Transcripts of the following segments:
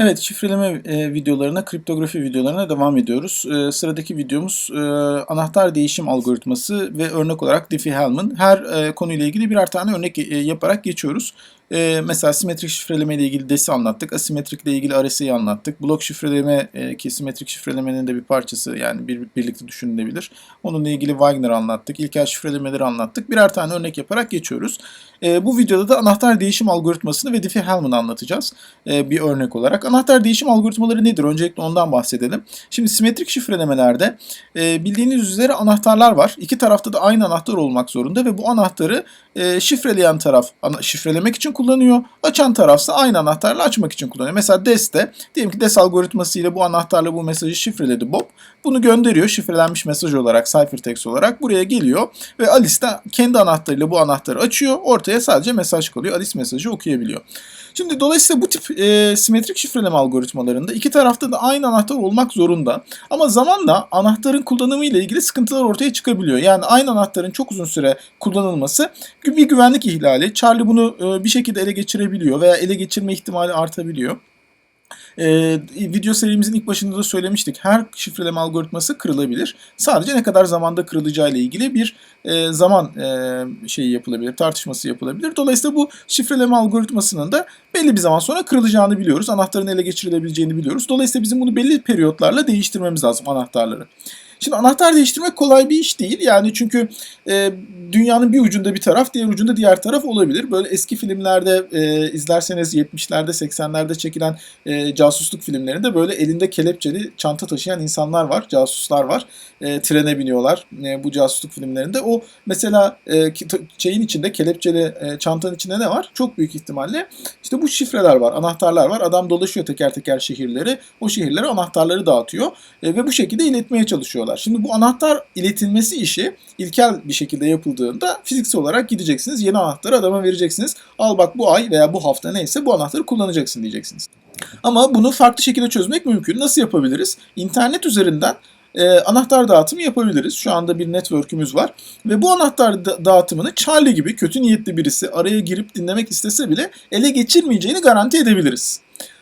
Evet, şifreleme e, videolarına, kriptografi videolarına devam ediyoruz. E, sıradaki videomuz e, anahtar değişim algoritması ve örnek olarak Diffie-Hellman. Her e, konuyla ilgili birer tane örnek e, yaparak geçiyoruz. E, mesela simetrik şifreleme ile ilgili DES'i anlattık, asimetrik ile ilgili RSA'yı anlattık. Blok şifreleme e, ki simetrik şifrelemenin de bir parçası yani bir, birlikte düşünülebilir. Onunla ilgili Wagner anlattık, ilkel şifrelemeleri anlattık. Birer tane örnek yaparak geçiyoruz. E, bu videoda da anahtar değişim algoritmasını ve Diffie-Hellman'ı anlatacağız e, bir örnek olarak. Anahtar değişim algoritmaları nedir? Öncelikle ondan bahsedelim. Şimdi simetrik şifrelemelerde e, bildiğiniz üzere anahtarlar var. İki tarafta da aynı anahtar olmak zorunda ve bu anahtarı e, şifreleyen taraf şifrelemek için kullanıyor. Açan tarafsa aynı anahtarla açmak için kullanıyor. Mesela DES'te diyelim ki DES algoritması ile bu anahtarla bu mesajı şifreledi Bob. Bunu gönderiyor şifrelenmiş mesaj olarak, ciphertext olarak buraya geliyor ve Alice de kendi anahtarıyla bu anahtarı açıyor. Ortaya sadece mesaj kalıyor. Alice mesajı okuyabiliyor. Şimdi dolayısıyla bu tip e, simetrik şifreleme algoritmalarında iki tarafta da aynı anahtar olmak zorunda. Ama zamanla anahtarın kullanımı ile ilgili sıkıntılar ortaya çıkabiliyor. Yani aynı anahtarın çok uzun süre kullanılması bir güvenlik ihlali. Charlie bunu e, bir şekilde ele geçirebiliyor veya ele geçirme ihtimali artabiliyor. Ee, video serimizin ilk başında da söylemiştik. Her şifreleme algoritması kırılabilir. Sadece ne kadar zamanda kırılacağı ile ilgili bir e, zaman e, şeyi yapılabilir, tartışması yapılabilir. Dolayısıyla bu şifreleme algoritmasının da belli bir zaman sonra kırılacağını biliyoruz. Anahtarın ele geçirilebileceğini biliyoruz. Dolayısıyla bizim bunu belli periyotlarla değiştirmemiz lazım anahtarları. Şimdi anahtar değiştirmek kolay bir iş değil. Yani çünkü e, dünyanın bir ucunda bir taraf, diğer ucunda diğer taraf olabilir. Böyle eski filmlerde e, izlerseniz 70'lerde, 80'lerde çekilen e, casusluk filmlerinde böyle elinde kelepçeli çanta taşıyan insanlar var, casuslar var. E, trene biniyorlar e, bu casusluk filmlerinde. O mesela e, şeyin içinde, kelepçeli e, çantanın içinde ne var? Çok büyük ihtimalle işte bu şifreler var, anahtarlar var. Adam dolaşıyor teker teker şehirleri. O şehirlere anahtarları dağıtıyor e, ve bu şekilde iletmeye çalışıyorlar. Şimdi bu anahtar iletilmesi işi ilkel bir şekilde yapıldığında fiziksel olarak gideceksiniz. Yeni anahtarı adama vereceksiniz. Al bak bu ay veya bu hafta neyse bu anahtarı kullanacaksın diyeceksiniz. Ama bunu farklı şekilde çözmek mümkün. Nasıl yapabiliriz? İnternet üzerinden e, anahtar dağıtımı yapabiliriz. Şu anda bir network'ümüz var. Ve bu anahtar da- dağıtımını Charlie gibi kötü niyetli birisi araya girip dinlemek istese bile ele geçirmeyeceğini garanti edebiliriz.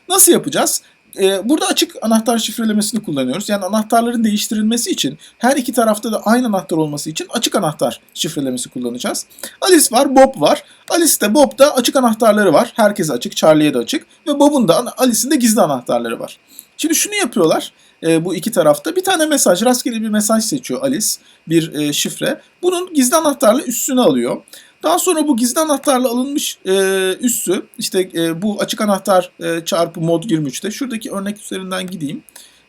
Nasıl yapacağız? Ee, burada açık anahtar şifrelemesini kullanıyoruz. Yani anahtarların değiştirilmesi için her iki tarafta da aynı anahtar olması için açık anahtar şifrelemesi kullanacağız. Alice var, Bob var. Alice'de Bob'da açık anahtarları var. Herkese açık, Charlie'ye de açık. Ve Bob'un da Alice'in de gizli anahtarları var. Şimdi şunu yapıyorlar e, bu iki tarafta. Bir tane mesaj, rastgele bir mesaj seçiyor Alice. Bir e, şifre. Bunun gizli anahtarla üstünü alıyor. Daha sonra bu gizli anahtarla alınmış e, üssü işte e, bu açık anahtar e, çarpı mod 23'te şuradaki örnek üzerinden gideyim.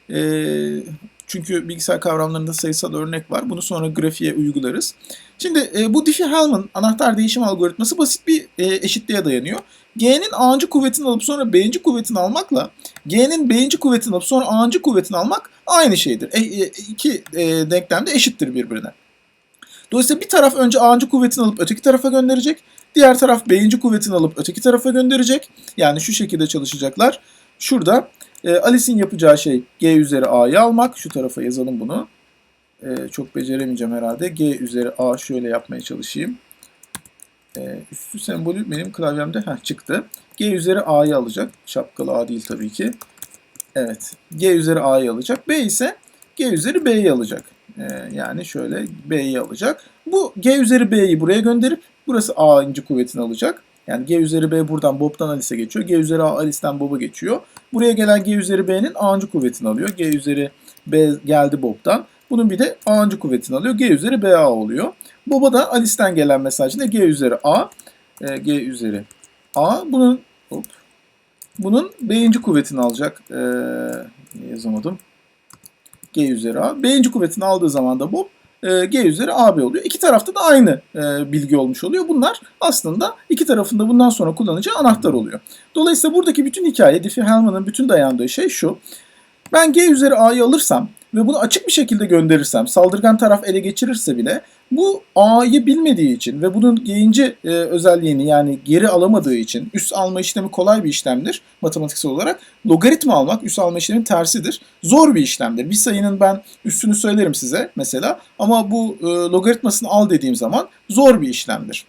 E, çünkü bilgisayar kavramlarında sayısal örnek var. Bunu sonra grafiğe uygularız. Şimdi e, bu Diffie-Hellman anahtar değişim algoritması basit bir e, eşitliğe dayanıyor. G'nin A'ncı kuvvetini alıp sonra B'nci kuvvetini almakla G'nin B'nci kuvvetini alıp sonra A'ncı kuvvetini almak aynı şeydir. E, e, iki e, denklem de eşittir birbirine. Dolayısıyla bir taraf önce A'ncı kuvvetini alıp öteki tarafa gönderecek. Diğer taraf B'inci kuvvetini alıp öteki tarafa gönderecek. Yani şu şekilde çalışacaklar. Şurada e, Alice'in yapacağı şey G üzeri A'yı almak. Şu tarafa yazalım bunu. E, çok beceremeyeceğim herhalde. G üzeri A şöyle yapmaya çalışayım. E, üstü sembolü benim klavyemde heh, çıktı. G üzeri A'yı alacak. Şapkalı A değil tabii ki. Evet. G üzeri A'yı alacak. B ise G üzeri B'yi alacak. Ee, yani şöyle B'yi alacak. Bu G üzeri B'yi buraya gönderip burası A'ncı kuvvetini alacak. Yani G üzeri B buradan Bob'dan Alice'e geçiyor. G üzeri A Alice'den Bob'a geçiyor. Buraya gelen G üzeri B'nin A'ncı kuvvetini alıyor. G üzeri B geldi Bob'dan. Bunun bir de A'ncı kuvvetini alıyor. G üzeri BA oluyor. Bob'a da Alice'den gelen mesaj ne? G üzeri A. E, G üzeri A. Bunun hop, bunun B'inci kuvvetini alacak. E, yazamadım. G üzeri A. B'inci kuvvetini aldığı zaman da Bob e, G üzeri AB oluyor. İki tarafta da aynı e, bilgi olmuş oluyor. Bunlar aslında iki tarafında bundan sonra kullanacağı anahtar oluyor. Dolayısıyla buradaki bütün hikaye Diffie-Hellman'ın bütün dayandığı şey şu. Ben G üzeri A'yı alırsam ve bunu açık bir şekilde gönderirsem, saldırgan taraf ele geçirirse bile bu A'yı bilmediği için ve bunun geyinci e, özelliğini yani geri alamadığı için üst alma işlemi kolay bir işlemdir matematiksel olarak. Logaritma almak üst alma işleminin tersidir. Zor bir işlemdir. Bir sayının ben üstünü söylerim size mesela ama bu e, logaritmasını al dediğim zaman zor bir işlemdir.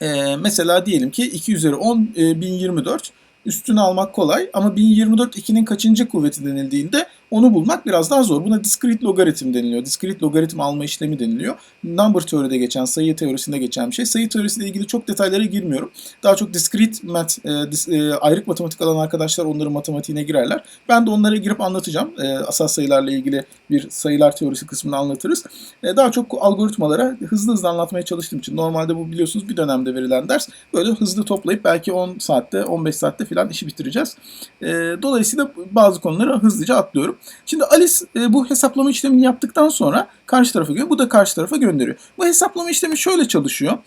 E, mesela diyelim ki 2 üzeri 10 e, 1024 üstünü almak kolay ama 1024 2'nin kaçıncı kuvveti denildiğinde onu bulmak biraz daha zor. Buna discrete logaritm deniliyor. Discrete logaritm alma işlemi deniliyor. Number teoride geçen, sayı teorisinde geçen bir şey. Sayı teorisiyle ilgili çok detaylara girmiyorum. Daha çok discrete math, e, dis, e, ayrık matematik alan arkadaşlar onların matematiğine girerler. Ben de onlara girip anlatacağım. E, asal sayılarla ilgili bir sayılar teorisi kısmını anlatırız. E, daha çok algoritmalara hızlı hızlı anlatmaya çalıştığım için. Normalde bu biliyorsunuz bir dönemde verilen ders. Böyle hızlı toplayıp belki 10 saatte, 15 saatte falan işi bitireceğiz. E, dolayısıyla bazı konuları hızlıca atlıyorum. Şimdi Alice e, bu hesaplama işlemini yaptıktan sonra karşı tarafa gönderiyor. Bu da karşı tarafa gönderiyor. Bu hesaplama işlemi şöyle çalışıyor.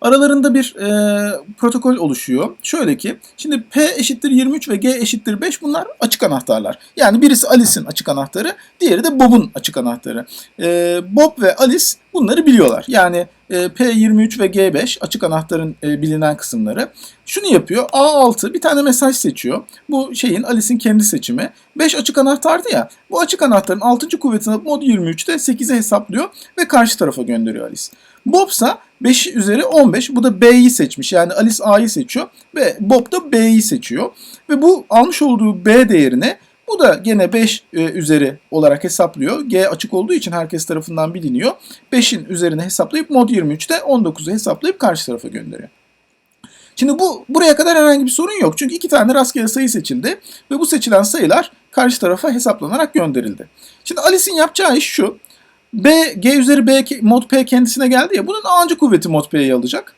Aralarında bir e, protokol oluşuyor. Şöyle ki, şimdi P eşittir 23 ve G eşittir 5 bunlar açık anahtarlar. Yani birisi Alice'in açık anahtarı, diğeri de Bob'un açık anahtarı. E, Bob ve Alice bunları biliyorlar. Yani e, P23 ve G5 açık anahtarın e, bilinen kısımları. Şunu yapıyor, A6 bir tane mesaj seçiyor. Bu şeyin Alice'in kendi seçimi. 5 açık anahtardı ya, bu açık anahtarın 6. kuvvetini mod 23'te 8'e hesaplıyor ve karşı tarafa gönderiyor Alice. Bob ise 5 üzeri 15. Bu da B'yi seçmiş. Yani Alice A'yı seçiyor ve Bob da B'yi seçiyor. Ve bu almış olduğu B değerine bu da gene 5 e, üzeri olarak hesaplıyor. G açık olduğu için herkes tarafından biliniyor. 5'in üzerine hesaplayıp mod 23'te 19'u hesaplayıp karşı tarafa gönderiyor. Şimdi bu buraya kadar herhangi bir sorun yok. Çünkü iki tane rastgele sayı seçildi ve bu seçilen sayılar karşı tarafa hesaplanarak gönderildi. Şimdi Alice'in yapacağı iş şu. B, G üzeri B mod P kendisine geldi ya bunun A'ncı kuvveti mod P'yi alacak.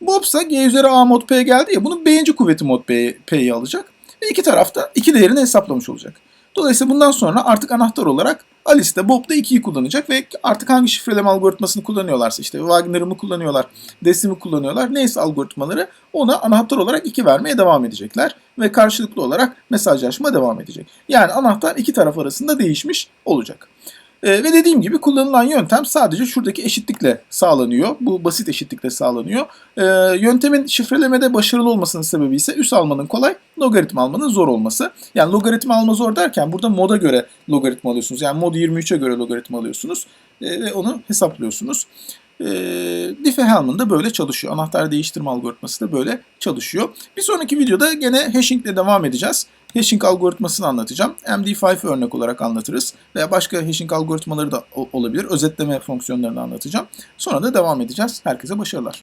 Bob ise G üzeri A mod P geldi ya bunun B'inci kuvveti mod P'yi alacak. Ve iki tarafta iki değerini hesaplamış olacak. Dolayısıyla bundan sonra artık anahtar olarak Alice de Bob da 2'yi kullanacak ve artık hangi şifreleme algoritmasını kullanıyorlarsa işte Wagner'ı mı kullanıyorlar, Desi mi kullanıyorlar neyse algoritmaları ona anahtar olarak 2 vermeye devam edecekler ve karşılıklı olarak mesajlaşma devam edecek. Yani anahtar iki taraf arasında değişmiş olacak. Ee, ve dediğim gibi kullanılan yöntem sadece şuradaki eşitlikle sağlanıyor. Bu basit eşitlikle sağlanıyor. Ee, yöntemin şifrelemede başarılı olmasının sebebi ise üs almanın kolay, logaritma almanın zor olması. Yani logaritma alma zor derken burada moda göre logaritma alıyorsunuz. Yani mod 23'e göre logaritma alıyorsunuz ee, ve onu hesaplıyorsunuz. E, Diffie-Hellman da böyle çalışıyor. Anahtar değiştirme algoritması da böyle çalışıyor. Bir sonraki videoda gene hashing ile devam edeceğiz. Hashing algoritmasını anlatacağım. MD5 örnek olarak anlatırız. Veya başka hashing algoritmaları da olabilir. Özetleme fonksiyonlarını anlatacağım. Sonra da devam edeceğiz. Herkese başarılar.